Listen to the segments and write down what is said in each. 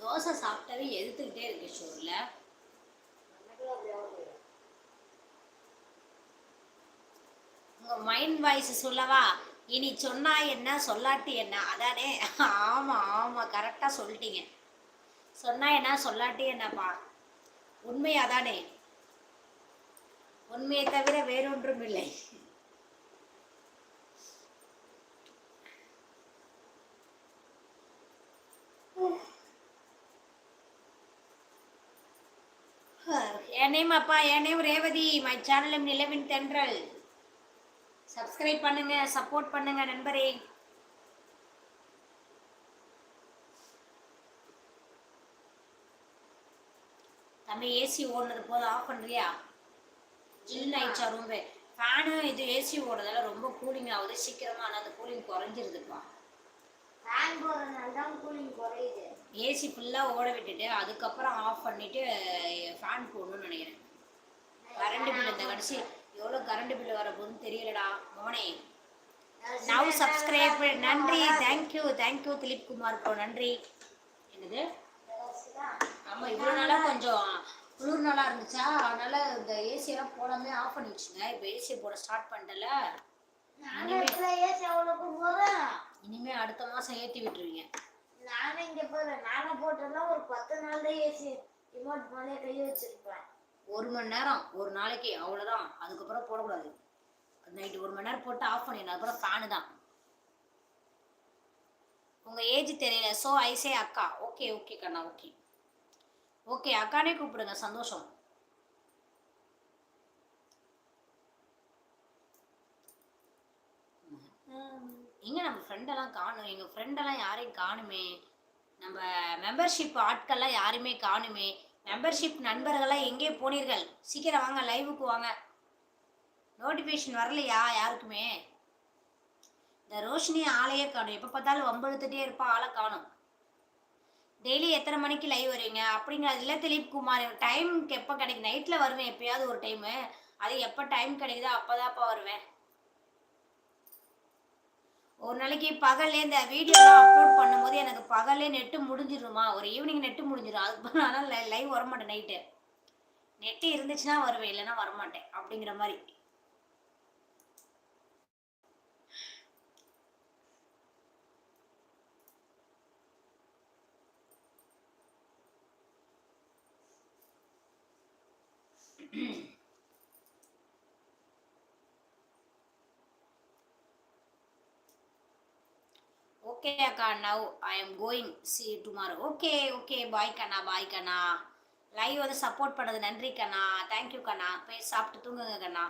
தோசை சாப்பிட்டாவே எதிர்த்துக்கிட்டே இருக்கு ஷோரில் உங்கள் mind voice சொல்லவா? இனி சொன்னா என்ன சொல்லாட்டி என்ன? அதானே. ஆமாம் ஆமாம் கரெக்டாக சொல்லிட்டீங்க. சொன்னா என்ன சொல்லாட்டி என்னப்பா? உண்மை அதானே உண்மையை தவிர வேறொன்றும் இல்லை. என் நேம் அப்பா என் நேம் ரேவதி. மை சேனல் நிலவின் தென்றல். சப்ஸ்கிரைப் பண்ணுங்க சப்போர்ட் பண்ணுங்க நண்பரே. தம்பி ஏசி ஓடுனது போது ஆஃப் பண்றியா? ஜில்லுன்னு ஆயிடுச்சா ரொம்ப. ஃபேனு இது ஏசி ஓடுறதால ரொம்ப கூலிங் ஆகுது. சீக்கிரமா ஆனால் அந்த கூலிங் குறைஞ்சிருதுப்பா. ஃபேன் போடுறதுனால தான் கூலிங் குறையுது. ஏசி ஃபுல்லாக ஓட விட்டுட்டு அதுக்கப்புறம் ஆஃப் பண்ணிட்டு ஃபேன் போடணும்னு நினைக்கிறேன். கரண்ட் பில் இந்த கடைசி எவ்வளோ கரண்ட் பில் வர போகுதுன்னு தெரியலடா மோனே. நவ் சப்ஸ்கிரைப் நன்றி thank you thank you Dilip Kumar bro நன்றி. என்னது? ஆமாம் இவ்வளோ நாளாக கொஞ்சம் குளிர் நாளாக இருந்துச்சா? அதனால இந்த ஏசியெல்லாம் போடாமே ஆஃப் பண்ணி வச்சுங்க. இப்போ ஏசி போட ஸ்டார்ட் பண்ணிட்டல. இனிமே அடுத்த மாதம் ஏற்றி விட்டுருவீங்க. நானும் இங்க போல நானும் போட்டெல்லாம் ஒரு பத்து நாள் தான் ஏசி ரிமோட் மேலே கை வச்சிருப்பேன். ஒரு மணி நேரம் ஒரு நாளைக்கு அவ்வளோதான் அதுக்கப்புறம் போடக்கூடாது. நைட்டு ஒரு மணி நேரம் போட்டு ஆஃப் பண்ணிடணும். அதுக்கப்புறம் ஃபேனு தான். உங்கள் ஏஜ் தெரியல. ஸோ ஐசே அக்கா. ஓகே ஓகே கண்ணா ஓகே ஓகே அக்கானே கூப்பிடுங்க. சந்தோஷம். எங்க நம்ம ஃப்ரெண்டெல்லாம் காணும்? எங்கள் ஃப்ரெண்டெல்லாம் யாரையும் காணுமே? நம்ம மெம்பர்ஷிப் ஆட்கள்லாம் யாருமே காணுமே? மெம்பர்ஷிப் நண்பர்கள்லாம் எங்கே போனீர்கள்? சீக்கிரம் வாங்க லைவுக்கு வாங்க. நோட்டிஃபிகேஷன் வரலையா யாருக்குமே? இந்த ரோஷினி ஆளையே காணும். எப்போ பார்த்தாலும் வம்பெழுத்துட்டே இருப்பா ஆளை காணும். டெய்லி எத்தனை மணிக்கு லைவ் வருவீங்க அப்படிங்கிறது இல்லை திலீப் குமார் டைம் எப்போ கிடைக்கும் நைட்டில் வருவேன் எப்பயாவது ஒரு டைமு அது எப்போ டைம் கிடைக்குதோ அப்போதான்ப்பா வருவேன். ஒரு நாளைக்கு பகல்ல இந்த வீடியோலாம் அப்லோட் பண்ணும்போது எனக்கு பகல்லே நெட்டு முடிஞ்சிருமா? ஒரு ஈவினிங் நெட்டு முடிஞ்சிடும் அதுக்கு ஆனால் லைவ் வரமாட்டேன் நைட்டு நெட்டு இருந்துச்சுன்னா வருவேன் இல்லைன்னா வரமாட்டேன் அப்படிங்கிற மாதிரி. ஓகே அக்கா. Now I am going see tomorrow okay okay bye Kanna. Bye கண்ணா. லைவ் வந்து சப்போர்ட் பண்ணது நன்றி கண்ணா. தேங்க்யூ கண்ணா. போய் சாப்பிட்டு தூங்குங்க கண்ணா.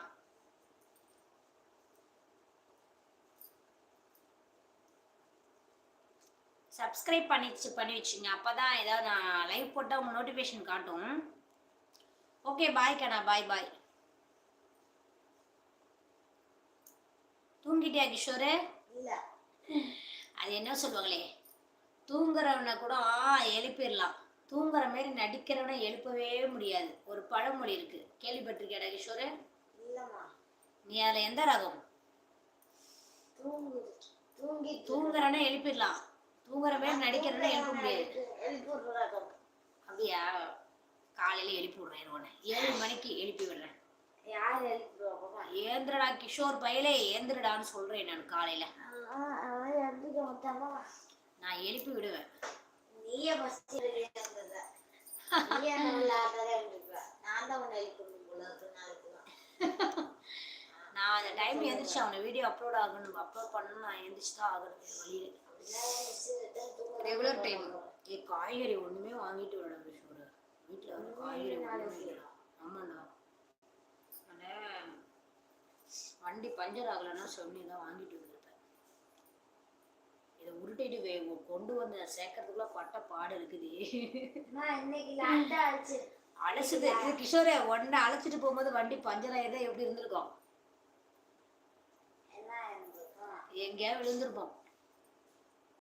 சப்ஸ்கிரைப் பண்ணிச்சு பண்ணி வச்சுங்க. அப்போ தான் ஏதாவது நான் லைவ் போட்டால் உங்கள் நோட்டிஃபிகேஷன் காட்டும். ஓகே பாய் கண்ணா. பாய் பாய் தூங்கிட்டியா கிஷோரு? இல்லை. அது என்ன சொல்லுவாங்களே? தூங்குறவனை கூட ஆ எழுப்பிடலாம். தூங்குற மாதிரி நடிக்கிறவனை எழுப்பவே முடியாது. ஒரு பழமொழி இருக்கு. கேள்விப்பட்டிருக்கியாடா கிஷோரு இல்லம்மா. நீ அதில் எந்த ரகம்? தூங்கு தூங்கி தூங்குறவனை எழுப்பிடலாம். தூங்குற மாதிரி நடிக்கிறவனை எழுப்ப முடியாது. அப்படியா? காலையில எழுப்பி விடுறேன் இருவனை ஏழு மணிக்கு எழுப்பி விடுறேன் ஏந்திரடா கிஷோர் பயலே ஏந்திரடான்னு சொல்றேன் நான் காலையில. நான் எழுப்பி விடுவேன். நீயே ஃபர்ஸ்ட் எழுதியிருந்தத நீயே நான் தான் உன்னை நாளைக்கு தான் நான் அந்த டைம் எந்திரிச்சு அவனை வீடியோ அப்லோட் ஆகணும். அப்லோட் பண்ணணும் நான் எந்திரிச்சு தான் ஆகணும். வழியில. ரெகுலர் டைம் ஏ காய்கறி ஒண்ணுமே வாங்கிட்டு வரல கிஷோர். வீட்டில் வந்து காய்கறி இல்லை ஆமாண்டா. அதனால வண்டி பஞ்சர் ஆகலைன்னா சொல்லி தான் வாங்கிட்டு வந்திருப்பேன் இதை உருட்டிட்டு கொண்டு வந்து சேர்க்கறதுக்குள்ள பட்ட பாடு இருக்குது. இது கிஷோரே ஒன்றை அழைச்சிட்டு போகும்போது வண்டி பஞ்சர் ஆயிருந்தா எப்படி இருந்திருக்கும்? எங்கேயாவது விழுந்திருப்போம்.